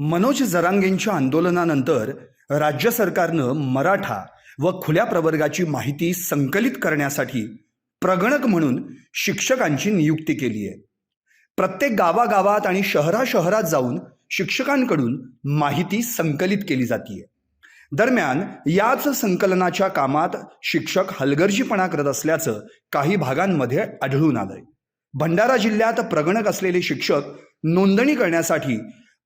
मनोज जरांगेंच्या आंदोलनानंतर राज्य सरकारनं मराठा व खुल्या प्रवर्गाची माहिती संकलित करण्यासाठी प्रगणक म्हणून शिक्षकांची नियुक्ती केली आहे. प्रत्येक गावागावात आणि शहराशहरात जाऊन शिक्षकांकडून माहिती संकलित केली जातीय. दरम्यान याच संकलनाच्या कामात शिक्षक हलगर्जीपणा करत असल्याचं काही भागांमध्ये आढळून आलंय. भंडारा जिल्ह्यात प्रगणक असलेले शिक्षक नोंदणी करण्यासाठी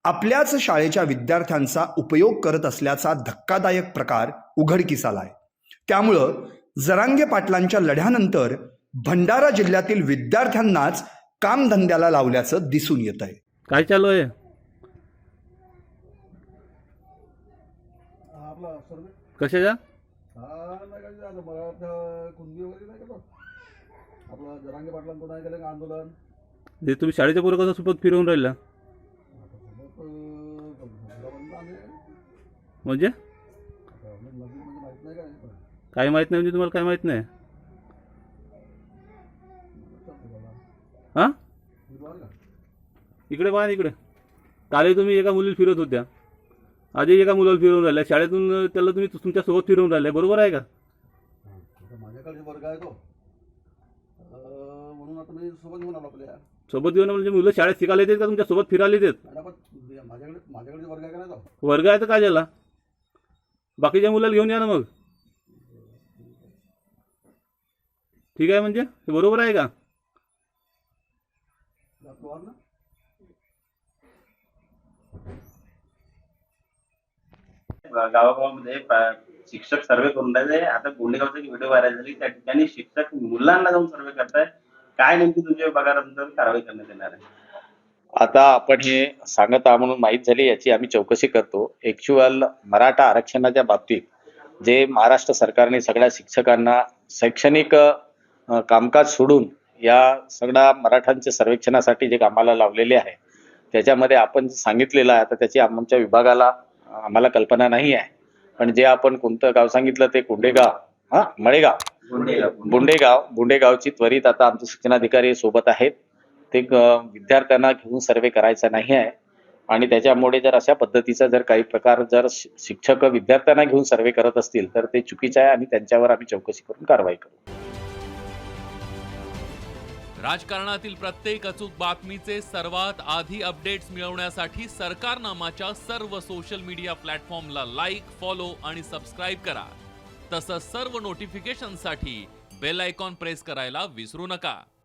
आपल्याच शाळेच्या विद्यार्थ्यांचा उपयोग करत असल्याचा धक्कादायक प्रकार उघडकीस आलाय त्यामुळं जरांगे पाटलांच्या लढ्यानंतर भंडारा जिल्ह्यातील विद्यार्थ्यांनाच कामधंद्याला लावल्याचं दिसून येत आहे. काय चालू आहे? आपला सर्वे कशाच्या हा आंदोलन? जे तुम्ही शाळेच्या पोरं कसं सोबत फिरवून राहिला आता सोबत, अं, भंडाराबंद आले. म्हणजे? काय माहीत नाही म्हणजे तुम्हाला काय माहीत नाही. हां? इकडे पहा ना इकडे. कालही तुम्ही एका मुलीला फिरत होत्या. आजही एका मुलाला फिरवून राहिल्या. शाळेतून त्याला तुम्ही तुमच्यासोबत फिरवून राहिले. बरोबर आहे का? माझ्याकडे वर्ग आहे तो अं, म्हणून आता मी सोबत घेऊन आलो आपल्या. सोबत घेऊन म्हणजे मुलं शाळेत शिकायला येतात का? तुमच्यासोबत फिरायला येतात? आपण माझ्याकडे माझ्याकडे वर्ग आहे का नाही तो? वर्ग आहे तर काय झाला? बाकीच्या मुलाला घेऊन या ना मग. ठीक आहे म्हणजे? हे बरोबर आहे का? ना गावागावामध्ये शिक्षक सर्वे करून राहिले. आता गोंडेगावचा एक व्हिडिओ व्हायरल झाली. त्या ठिकाणी शिक्षक मुलांना जाऊन सर्वे करतायत काय नेमकी तुमच्या विभागानंतर कारवाई करण्यात येणार आहे. आता आपण हे सांगत आहात म्हणून माहीत झाली याची आम्ही चौकशी करतो. ऍक्च्युअल मराठा आरक्षणाच्या बाबतीत जे महाराष्ट्र सरकारने सगळ्या शिक्षकांना शैक्षणिक कामकाज सोडून या सगळ्या मराठ्यांच्या सर्वेक्षणासाठी जे कामाला लावलेले आहे त्याच्यामध्ये आपण सांगितलेलं आहे आता त्याची आमच्या विभागाला आम्हाला कल्पना नाही आहे. पण जे आपण कोणतं गाव सांगितलं ते कुंडेगाव हा मळेगाव. गोंडेगाव बुंडेगाव बुंडेगावची त्वरित आता आमचे शिक्षणाधिकारी सोबत आहेत. ते विद्यार्थ्यांना घेऊन सर्वे करायचा नाही आहे. आणि त्याच्यामुळे जर अशा पद्धतीचा जर काही प्रकार जर शि- शिक्षक विद्यार्थ्यांना घेऊन सर्वे करत असतील तर ते चुकीचं आहे आणि त्यांच्यावर आम्ही चौकशी करून कारवाई करू. राजकारणातील प्रत्येक अचूक बातमीचे सर्वात आधी अपडेट्स मिळवण्यासाठी सरकारनामाच्या सर्व सोशल मीडिया प्लॅटफॉर्मला लाईक फॉलो आणि सबस्क्राईब करा. तसंच सर्व नोटिफिकेशनसाठी बेल आयकॉन प्रेस करायला विसरू नका.